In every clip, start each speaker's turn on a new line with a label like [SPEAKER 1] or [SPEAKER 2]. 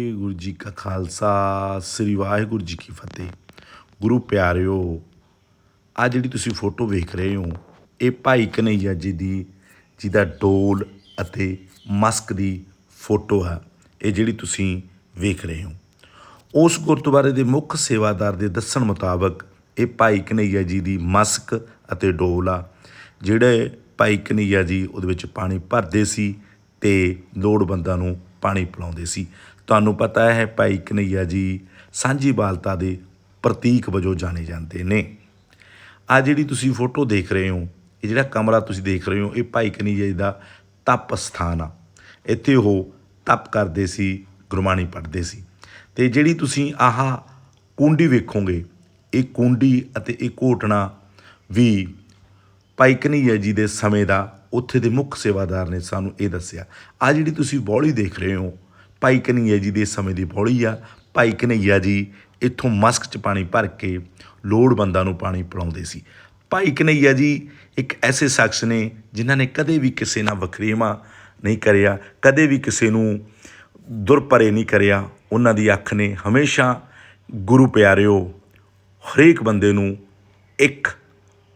[SPEAKER 1] ਗੁਰੂ ਜੀ ਕਾ ਖਾਲਸਾ, ਸ੍ਰੀ ਵਾਹਿਗੁਰੂ ਜੀ ਕੀ ਫਤਿਹ। ਗੁਰੂ ਪਿਆਰਿਓ ਆ ਜਿਹੜੀ ਤੁਸੀਂ ਫੋਟੋ ਵੇਖ ਰਹੇ ਹੋ, ਇਹ ਭਾਈ ਕਨਈਆ ਜੀ ਦੀ, ਜਿਹਦਾ ਡੋਲ ਅਤੇ ਮਸਕ ਦੀ ਫੋਟੋ ਹੈ, ਇਹ ਜਿਹੜੀ ਤੁਸੀਂ ਵੇਖ ਰਹੇ ਹੋ। ਉਸ ਗੁਰਦੁਆਰੇ ਦੇ ਮੁੱਖ ਸੇਵਾਦਾਰ ਦੇ ਦੱਸਣ ਮੁਤਾਬਕ ਇਹ ਭਾਈ ਕਨਈਆ ਜੀ ਦੀ ਮਸਕ ਅਤੇ ਡੋਲ ਆ, ਜਿਹੜੇ ਭਾਈ ਕਨਈਆ ਜੀ ਉਹਦੇ ਵਿੱਚ ਪਾਣੀ ਭਰਦੇ ਸੀ ਤੇ ਲੋੜਵੰਦਾਂ ਨੂੰ ਪਾਣੀ ਪਿਲਾਉਂਦੇ ਸੀ। ਤੁਹਾਨੂੰ ਪਤਾ ਹੈ ਭਾਈ ਕਨਈਆ ਜੀ ਸਾਂਝੀ ਬਾਲਤਾ ਦੇ ਪ੍ਰਤੀਕ ਵਜੋਂ ਜਾਣੇ ਜਾਂਦੇ ਨੇ। ਆ ਜਿਹੜੀ ਤੁਸੀਂ ਫੋਟੋ ਦੇਖ ਰਹੇ ਹੋ, ਇਹ ਜਿਹੜਾ ਕਮਰਾ ਤੁਸੀਂ ਦੇਖ ਰਹੇ ਹੋ, ਇਹ ਭਾਈ ਕਨਈਆ ਜੀ ਦਾ ਤਪ ਸਥਾਨ ਆ। ਇੱਥੇ ਉਹ ਤਪ ਕਰਦੇ ਸੀ, ਗੁਰਬਾਣੀ ਪੜ੍ਹਦੇ ਸੀ। ਤੇ ਜਿਹੜੀ ਤੁਸੀਂ ਆਹ ਕੁੰਡੀ ਵੇਖੋਗੇ, ਇਹ ਕੁੰਡੀ ਅਤੇ ਇਹ ਘੋਟਣਾ ਵੀ ਭਾਈ ਕਨਈਆ ਜੀ ਦੇ ਸਮੇਂ ਦਾ ਉੱਥੇ ਦੇ ਮੁੱਖ ਸੇਵਾਦਾਰ ਨੇ ਸਾਨੂੰ ਇਹ ਦੱਸਿਆ, ਆ ਜਿਹੜੀ ਤੁਸੀਂ ਬੌਲੀ ਦੇਖ ਰਹੇ ਹੋ, ਭਾਈ ਕਨਈਆ ਜੀ ਦੇ ਸਮੇਂ ਦੀ ਬੌਲੀ ਆ, ਭਾਈ ਕਨਈਆ ਜੀ ਇੱਥੋਂ ਮਸਕ 'ਚ ਪਾਣੀ ਭਰ ਕੇ ਲੋੜਵੰਦਾਂ ਨੂੰ ਪਾਣੀ ਪਿਲਾਉਂਦੇ ਸੀ। ਭਾਈ ਕਨਈਆ ਜੀ ਇੱਕ ਐਸੇ ਸ਼ਖਸ ਨੇ ਜਿਨ੍ਹਾਂ ਨੇ ਕਦੇ ਵੀ ਕਿਸੇ ਨਾਲ ਵਖਰੇਵਾ ਨਹੀਂ ਕਰਿਆ, ਕਦੇ ਵੀ ਕਿਸੇ ਨੂੰ ਦੁਰਪਰੇ ਨਹੀਂ ਕਰਿਆ। ਉਹਨਾਂ ਦੀ ਅੱਖ ਨੇ ਹਮੇਸ਼ਾ ਗੁਰੂ ਪਿਆਰਿਓ, ਹਰੇਕ ਬੰਦੇ ਨੂੰ ਇੱਕ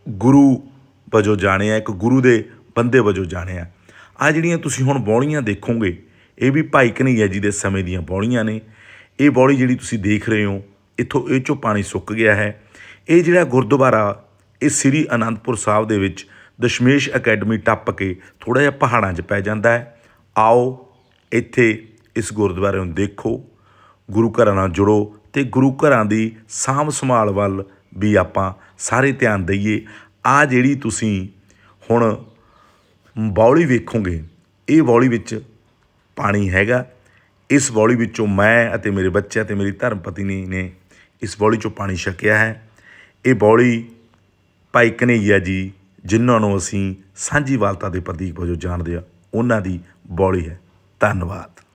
[SPEAKER 1] ਗੁਰੂ ਵਜੋਂ ਜਾਣਿਆ, ਇੱਕ ਗੁਰੂ ਦੇ ਬੰਦੇ ਵਜੋਂ ਜਾਣਿਆ ਆ। ਜਿਹੜੀਆਂ ਤੁਸੀਂ ਹੁਣ ਬੌਲੀਆਂ ਦੇਖੋਗੇ, ਇਹ ਵੀ ਭਾਈ ਕਨਈਆ ਜੀ ਦੇ ਸਮੇਂ ਦੀਆਂ ਬੌਲੀਆਂ ਨੇ। ਇਹ ਬੌਲੀ ਜਿਹੜੀ ਤੁਸੀਂ ਦੇਖ ਰਹੇ ਹੋ, ਇੱਥੋਂ ਇਹ ਚੋਂ ਪਾਣੀ ਸੁੱਕ ਗਿਆ ਹੈ। ਇਹ ਜਿਹੜਾ ਗੁਰਦੁਆਰਾ, ਇਹ ਸ੍ਰੀ ਅਨੰਦਪੁਰ ਸਾਹਿਬ ਦੇ ਵਿੱਚ ਦਸ਼ਮੇਸ਼ ਅਕੈਡਮੀ ਟੱਪ ਕੇ ਥੋੜਾ ਜਿਹਾ ਪਹਾੜਾਂ 'ਚ ਪੈ ਜਾਂਦਾ ਹੈ। ਆਓ ਇੱਥੇ ਇਸ ਗੁਰਦੁਆਰੇ ਨੂੰ ਦੇਖੋ। ਗੁਰੂ ਘਰਾਂ ਨਾਲ ਜੁੜੋ ਤੇ ਗੁਰੂ ਘਰਾਂ ਦੀ ਸਾਂਭ ਸੰਭਾਲ ਵੱਲ ਵੀ ਆਪਾਂ ਸਾਰੇ ਧਿਆਨ ਦਈਏ। ਆ ਜਿਹੜੀ ਤੁਸੀਂ ਹੁਣ ਬੌਲੀ ਵੇਖੋਗੇ, ਇਹ ਬੌਲੀ ਵਿੱਚ ਪਾਣੀ ਹੈਗਾ। ਇਸ ਬੌਲੀ ਵਿੱਚੋਂ ਮੈਂ ਅਤੇ ਮੇਰੇ ਬੱਚੇ ਅਤੇ ਮੇਰੀ ਧਰਮ ਪਤਨੀ ਨੇ ਇਸ ਬੌਲੀ ਚੋਂ ਪਾਣੀ ਛਕਿਆ ਹੈ। ਇਹ ਬੌਲੀ ਭਾਈ ਕਨਈਆ ਜੀ, ਜਿਨ੍ਹਾਂ ਨੂੰ ਅਸੀਂ ਸਾਂਝੀ ਵਾਲਤਾ ਦੇ ਪ੍ਰਤੀਕ ਵਜੋਂ ਜਾਣਦੇ ਆ ਉਹਨਾਂ ਦੀ ਬੌਲੀ ਹੈ। ਧੰਨਵਾਦ।